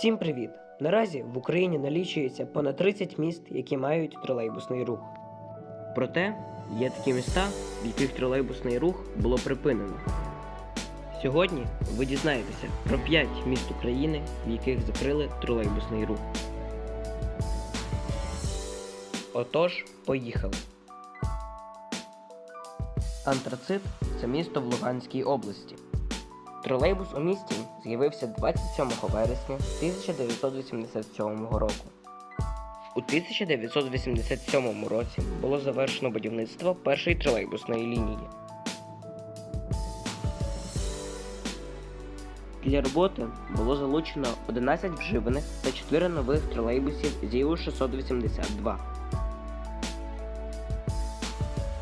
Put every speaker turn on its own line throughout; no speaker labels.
Всім привіт! Наразі в Україні налічується понад 30 міст, які мають тролейбусний рух. Проте є такі міста, в яких тролейбусний рух було припинено. Сьогодні ви дізнаєтеся про 5 міст України, в яких закрили тролейбусний рух. Отож, поїхали. Антрацит це місто в Луганській області. Тролейбус у місті з'явився 27 вересня 1987 року. У 1987 році було завершено будівництво першої тролейбусної лінії. Для роботи було залучено 11 вживаних та 4 нових тролейбусів ЗІУ 682.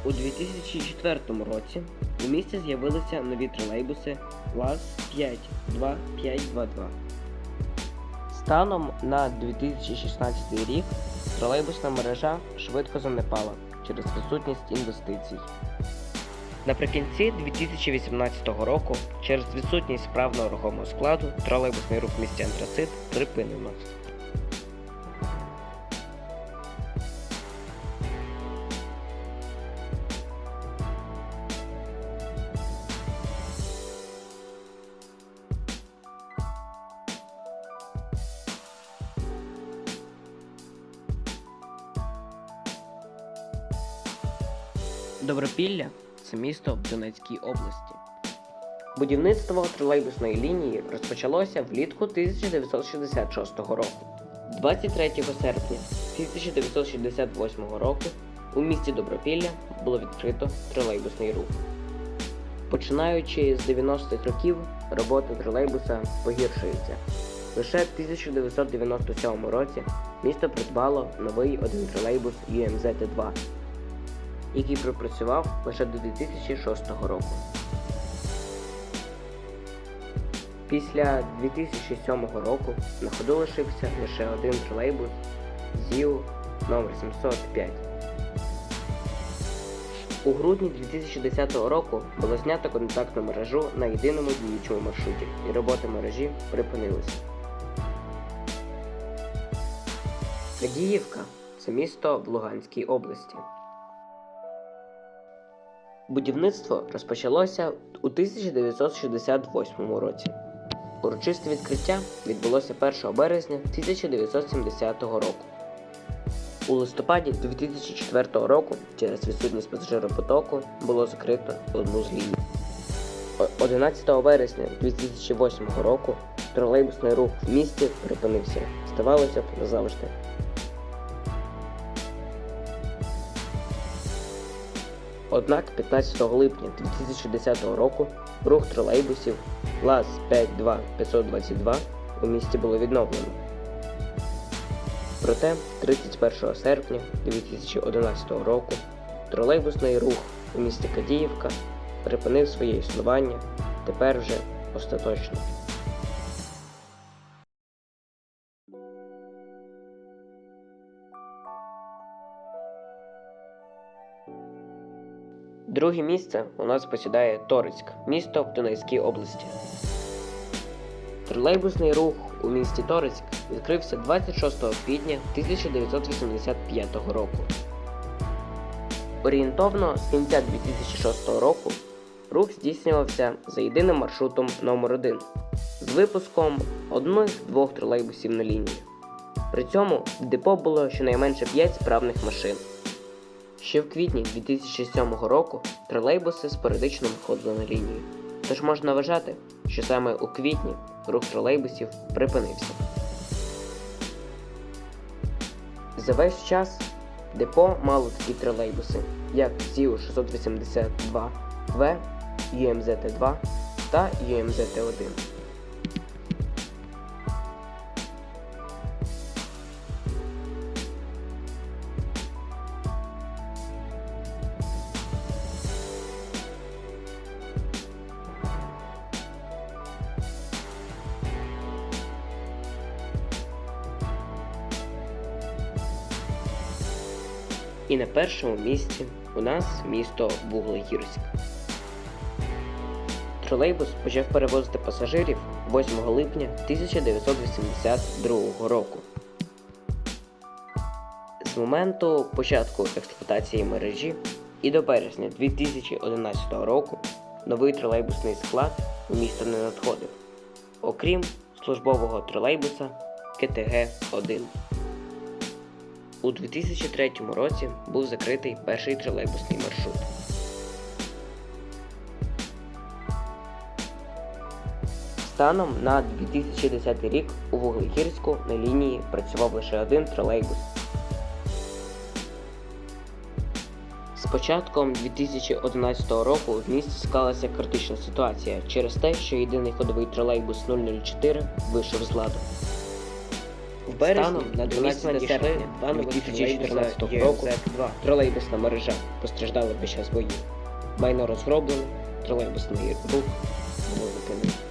У 2004 році у місті з'явилися нові тролейбуси ЛАЗ 52522. Станом на 2016 рік тролейбусна мережа швидко занепала через відсутність інвестицій. Наприкінці 2018 року через відсутність справного рухомого складу тролейбусний рух в місті Антрацит припинено. Добропілля це місто в Донецькій області. Будівництво тролейбусної лінії розпочалося влітку 1966 року. 23 серпня 1968 року у місті Добропілля було відкрито тролейбусний рух. Починаючи з 90-х років, робота тролейбуса погіршується. Лише в 1997 році місто придбало новий один тролейбус UMZ-2 який пропрацював лише до 2006 року. Після 2007 року на ходу лишився лише один тролейбус ЗІУ номер 705 У грудні 2010 року було знято контактну мережу на єдиному діючому маршруті, і робота мережі припинилася. Кадіївка це місто в Луганській області. Будівництво розпочалося у 1968 році. Урочисте відкриття відбулося 1 березня 1970 року. У листопаді 2004 року через відсутність пасажиропотоку було закрито одну з ліній. 11 вересня 2008 року тролейбусний рух в місті припинився. Ставалося б назавжди. Однак 15 липня 2010 року рух тролейбусів ЛАЗ 52522 у місті було відновлено. Проте 31 серпня 2011 року тролейбусний рух у місті Кадіївка припинив своє існування тепер вже остаточно. Друге місце у нас посідає Торецьк, місто в Донецькій області. Тролейбусний рух у місті Торецьк відкрився 26 квітня 1985 року. Орієнтовно з кінця 2006 року рух здійснювався за єдиним маршрутом номер 1 з випуском одних-двох тролейбусів на лінії. При цьому в депо було щонайменше 5 справних машин. Ще в квітні 2007 року тролейбуси спорадично виходили на лінію. Тож можна вважати, що саме у квітні рух тролейбусів припинився. За весь час депо мало такі тролейбуси, як ЗІУ 682 В, ЮМЗТ-2 та ЮМЗТ-1. І на першому місці у нас місто Вуглегірськ. Тролейбус почав перевозити пасажирів 8 липня 1982 року. З моменту початку експлуатації мережі і до березня 2011 року новий тролейбусний склад у місто не надходив, окрім службового тролейбуса КТГ-1. У 2003 році був закритий перший тролейбусний маршрут. Станом на 2010 рік у Вуглегірську на лінії працював лише один тролейбус. З початком 2011 року в місті склалася критична ситуація через те, що єдиний ходовий тролейбус 004 вийшов з ладу. В березні
Станом
на 12 серпня 2014 року тролейбусна мережа постраждала під час боїв. Майно розроблено, тролейбусний рух було зупинено.